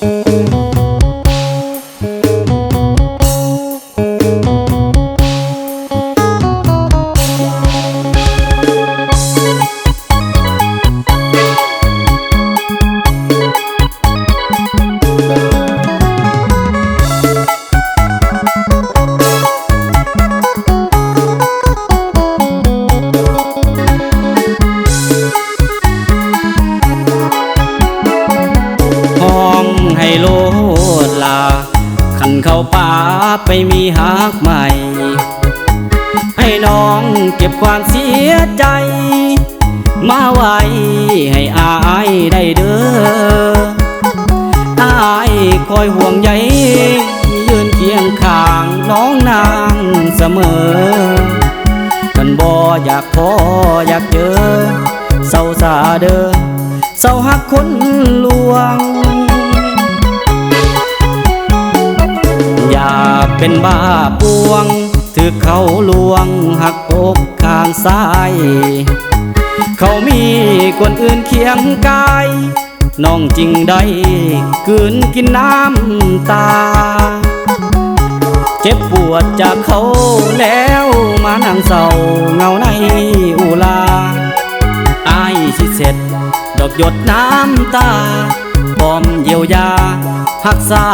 ห้ ไปมีหักใหม่ ให้น้องเก็บความเสียใจ มาไว้ให้อายได้เด้ออายคอยห่วงใยยืนเคียงข้างน้องนางเสมอกันบ่อยากพออยากเจอเศร้าสาเด้อเศร้าหักคนลวง เป็นบ้าปวงถือเขาลวงหักอกข้างซ้าย เขามีคนอื่นเคียงกายน้องจริงได้กืนกินน้ำตา เจ็บปวดจากเขาแล้วมานั่งเศร้าเงาในอุลาอายสิเสร็จ ดอกหยดน้ำตาพร้อมเยียวยารักษา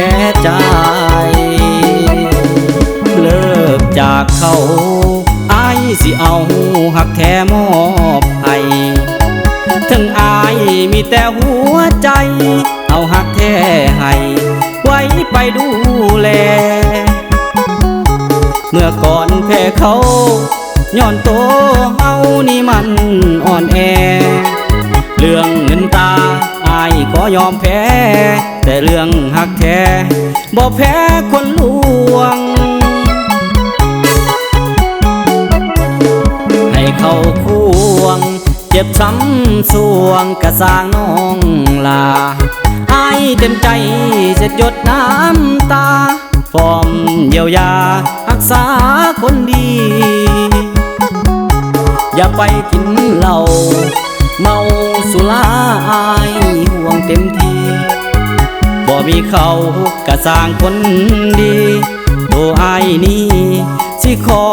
พ้ใจ เลิกจากเขาไอายสิเอาหักแท้มอบให้ถึงอายมีแต่หัวใจ เอาหักแท้ให้ไว้ไปดูแล เมื่อก่อนแพ้เขาย้อนโตเฮานี่มันอ่อนแอ เรื่องายก็ยอมแพ้ แต่เรื่องหักแท้บ่แพ้คนลวง ให้เขาควง เจ็บช้ำสวงกระสางน้องลาไอเต็มใจเสร็จหยดน้ำตาฟอมเยียวยารักษาคนดี อย่าไปกินเหล้า เมาสุราอายห่วงเต็มทีบ่มีเขากระสร้างคนดีตัวอายนี่สิขอ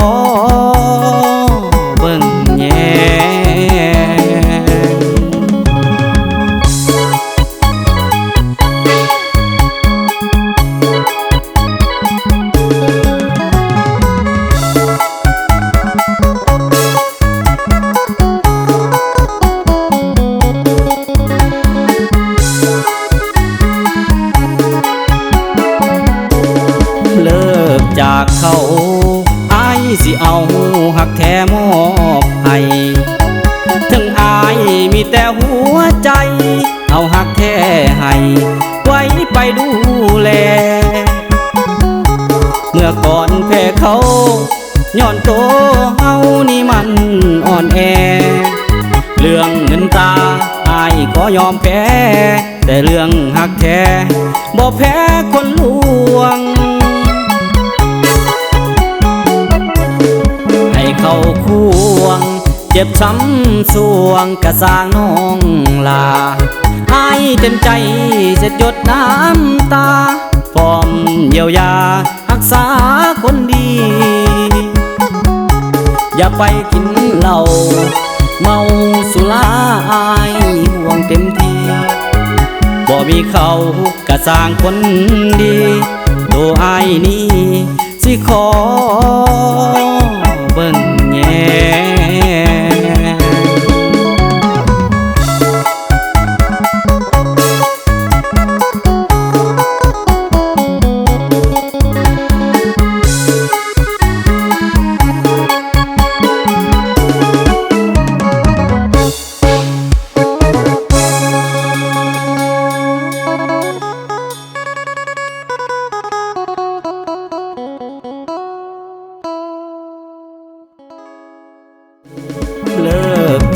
จากเขาอายสิเอาหักแท้มอบให้ถึงอายมีแต่หัวใจ เอาหักแท้ให้ไว้ไปดูแล เมื่อก่อนแพ้เขาย้อนโตเฮานี่มันอ่อนแอ เรื่องเงินตาอายก็ยอมแพ้ แต่เรื่องหักแท้บ่แพ้คนลวง จ็บช้ำสวงกระสางน้องลาอายเต็มใจเสร็จหยดน้ำตาฟอมเยียวยารักษาคนดี อย่าไปกินเหล้าเมาสุราอายห่วงเต็มทีบ่มีเขากระสางคนดีตัวอายนี่สิขอ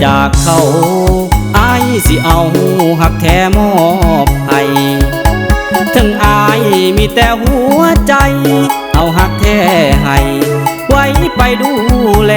จากเขาอายสิเอาหักแท้มอบให้ถึงอายมีแต่หัวใจ เอาหักแท้ให้ไว้ไปดูแล